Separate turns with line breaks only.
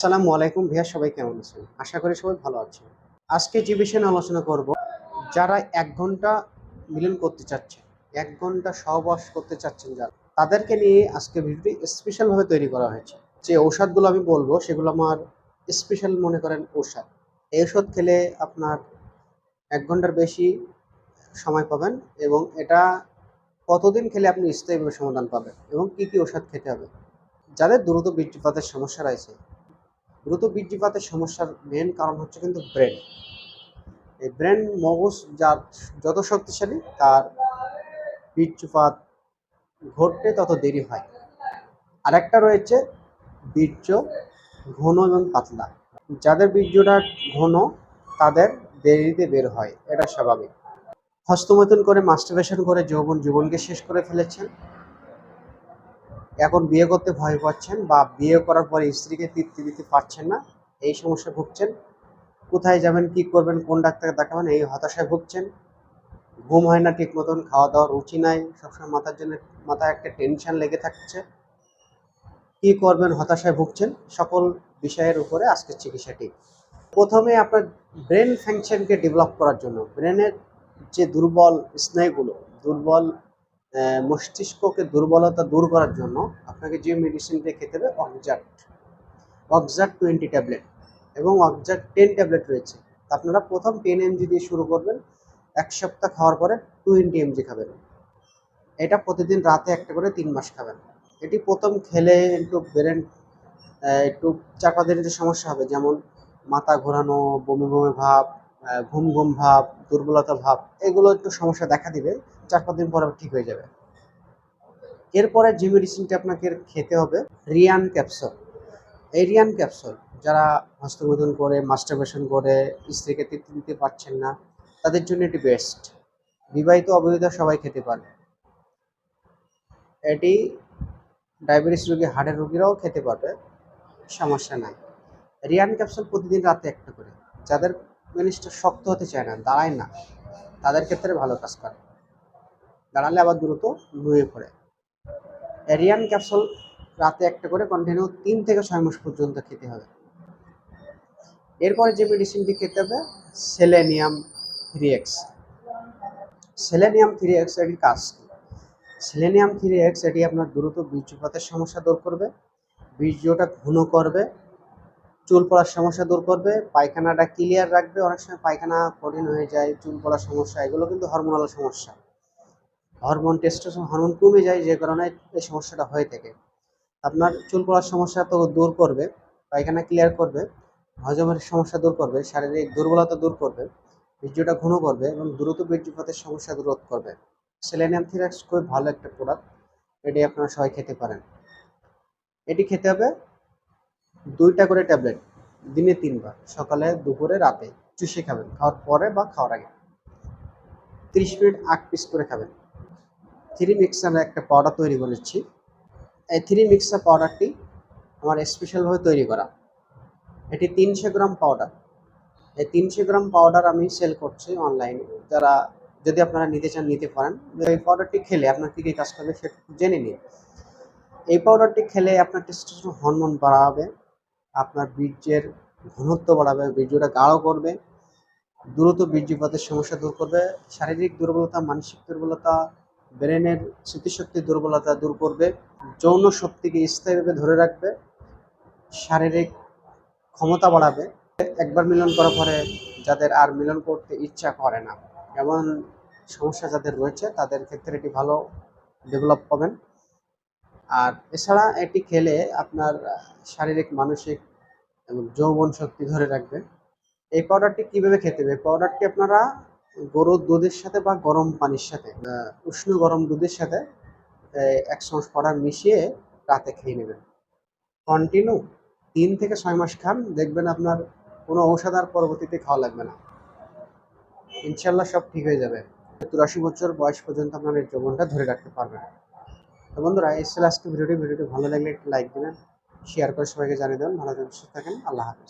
আসসালামু আলাইকুম ভাইয়া, সবাই কেমন আছেন? আশা করি সবাই ভালো আছেন। আজকে যে বিষয়ে আলোচনা করব, যারা এক ঘণ্টা মিলন করতে চাচ্ছেন, এক ঘণ্টা সহবাস করতে চাচ্ছেন যারা, তাদেরকে নিয়ে আজকে ভিডিওটি স্পেশালভাবে তৈরি করা হয়েছে। যে ঔষধগুলো আমি বলব, সেগুলো আমার স্পেশাল মনে করেন ঔষধ। এই ওষুধ খেলে আপনার এক ঘণ্টার বেশি সময় পাবেন এবং এটা কতদিন খেলে আপনি স্থায়ীভাবে সমাধান পাবেন এবং কি কি ওষুধ খেতে হবে? যাদের দ্রুত বৃষ্টিপাতের সমস্যা রয়েছে দ্রুত বৃষ্টিপাতের সমস্যার মেন কারণ হচ্ছে কিন্তু ব্রেন এই ব্রেন মগজ যার যত শক্তিশালী, তার বীর্যপাত ঘটতে তত দেরি হয়। আরেকটা রয়েছে বীর্য ঘন এবং পাতলা। যাদের বীর্যটা ঘন, তাদের দেরিতে বের হয়, এটা স্বাভাবিক। হস্তমৈথুন করে মাস্টারবেশন করে যৌবন, জীবনকে শেষ করে ফেলেছেন। এখন বিয়ে করতে ভয় পাচ্ছেন বা বিয়ে করার পরে স্ত্রীকে তৃপ্তি দিতে পারছেন না, এই সমস্যা ভুগছেন। কোথায় যাবেন, কি করবেন, কোন ডাক্তারকে দেখাবেন, এই হতাশায় ভুগছেন। ঘুম হয় না ঠিক মতন খাওয়া দাওয়ার রুচি নাই, সবসময় মাথার জন্য, মাথায় একটা টেনশন লেগে থাকছে। কি করবেন, হতাশায় ভুগছেন, সকল বিষয়ের উপরে আজকের চিকিৎসাটি। প্রথমে আপনার ব্রেন ফাংশনকে ডেভেলপ করার জন্য, ব্রেনের যে দুর্বল স্নায়ুগুলো, দুর্বল মস্তিষ্ককে দুর্বলতা দূর করার জন্য আপনাকে যে মেডিসিনটা খেতে হবে অক্সাট অক্সাট টোয়েন্টি ট্যাবলেট এবং অক্সাট টেন ট্যাবলেট রয়েছে। আপনারা প্রথম টেন এমজি দিয়ে শুরু করবেন, এক সপ্তাহ খাওয়ার পরে টোয়েন্টি এমজি খাবেন। এটা প্রতিদিন রাতে একটা করে তিন মাস খাবেন। এটি প্রথম খেলে একটু ব্রেন একটু চাপা দিতে সমস্যা হবে, যেমন মাথা ঘোরানো, বমি বমি ভাব ঘুম ঘুম ভাব, দুর্বলতা ভাব, এগুলো একটু সমস্যা দেখা দিবে। চার পাঁচ দিন পর ঠিক হয়ে যাবে। এরপরে যে মেডিসিনটা আপনাকে খেতে হবে রিয়ান ক্যাপসুল। এই রিয়ান ক্যাপসুল যারা হস্তবোধন করে, মাস্টারবেশন করে, স্ত্রীকে তৃপ্তি দিতে পারছেন না, তাদের জন্য এটি বেস্ট বিবাহিত অবৈধ সবাই খেতে পারে। এটি ডায়াবেটিস রোগী হার্টের রোগীরাও খেতে পারবে, সমস্যা নাই। রিয়ান ক্যাপসুল প্রতিদিন রাতে একটা করে। যাদের জিনিসটা শক্ত হতে চায় না, দাঁড়ায় না, তাদের ক্ষেত্রে ভালো কাজ করে। দাঁড়ালে আবার দ্রুত নুয়ে পড়ে। এরিয়ান ক্যাপসুল রাতে একটা করে কন্টিনিউ তিন থেকে ছয় মাস পর্যন্ত খেতে হবে। এরপরে যে মেডিসিনটি খেতে হবে selenium three X selenium three X এটির কাজ সেলেনিয়াম থ্রি এক্স এটি আপনার দ্রুত বীর্যপাতের সমস্যা দূর করবে, বীর্যটা ঘন করবে, চুল পড়ার সমস্যা দূর করবে, পায়খানাটা ক্লিয়ার রাখবে, অনেক সময় পায়খানা কঠিন হয়ে যায়, চুল পড়ার সমস্যা, এগুলো কিন্তু হরমোনাল সমস্যা। হরমোন টেস্টোস্টেরন হরমোন কমে যায়, যে কারণে এই সমস্যাটা হয়ে থাকে। আপনার চুল পড়ার সমস্যা তো দূর করবে, পায়খানা ক্লিয়ার করবে, হজমের সমস্যা দূর করবে, শারীরিক দুর্বলতা দূর করবে, বীর্যটা ঘন করবে এবং দ্রুত বীর্যপাতের সমস্যা রোধ করবে। সেলেনিয়াম থিরাক্স খুবই ভালো একটা প্রোডাক্ট এটি আপনারা সবাই খেতে পারেন। এটি খেতে হবে দুইটা করে ট্যাবলেট দিনে তিনবার, সকালে, দুপুরে, রাতে। চুষে খাবেন, খাওয়ার পরে বা খাওয়ার আগে। তিরিশ মিনিট আট পিস করে খাবেন। থ্রি মিক্সার একটা পাউডার তৈরি করেছি। এই থ্রি মিক্সার পাউডারটি আমার স্পেশালভাবে তৈরি করা। এটি তিনশো গ্রাম পাউডার এই তিনশো গ্রাম পাউডার আমি সেল করছি অনলাইনে যারা যদি আপনারা নিতে চান, নিতে পারেন। এই পাউডারটি খেলে আপনার কী কী কাজ করবে সেটা জেনে নিন। এই পাউডারটি খেলে আপনার টেস্টোস্টেরন হরমোন বাড়াবে, আপনার বীর্যের ঘনত্ব বাড়াবে, বীর্যটা গাঢ় করবে, দ্রুত বীর্যপাতের সমস্যা দূর করবে, শারীরিক দুর্বলতা, মানসিক দুর্বলতা ব্রেনের স্মৃতিশক্তির দুর্বলতা দূর করবে, যৌন শক্তিকে স্থায়ীভাবে ধরে রাখবে, শারীরিক ক্ষমতা বাড়াবে। একবার মিলন করার পরে যাদের আর মিলন করতে ইচ্ছা করে না, এমন সমস্যা যাদের রয়েছে, তাদের ক্ষেত্রে এটি ভালো ডেভেলপ পাবেন। আর এছাড়া এটি খেলে আপনার শারীরিক, মানসিক এবং যৌবন শক্তি ধরে রাখবে। এই পাউডারটি কীভাবে খেতে হবে? পাউডারটি আপনারা গরুর দুধের সাথে বা গরম পানির সাথে উষ্ণ গরম দুধের সাথে এক চামচ পাউডার মিশিয়ে রাতে খেয়ে নেবেন। কন্টিনিউ তিন থেকে ছয় মাস খান, দেখবেন আপনার কোনো ঔষধ আর পরবর্তীতে খাওয়া লাগবে না। ইনশাল্লাহ সব ঠিক হয়ে যাবে। চুরাশি বছর বয়স পর্যন্ত আপনার এই যৌবনটা ধরে রাখতে পারবেন। তো বন্ধুরা, এই ছিল আজকে ভিডিওটি। ভিডিওটি ভালো লাগলে একটু লাইক দিবেন শেয়ার করে সবাইকে জানিয়ে দেবেন। ভালো থাকবেন, সুস্থ থাকেন। আল্লাহ হাফিজ।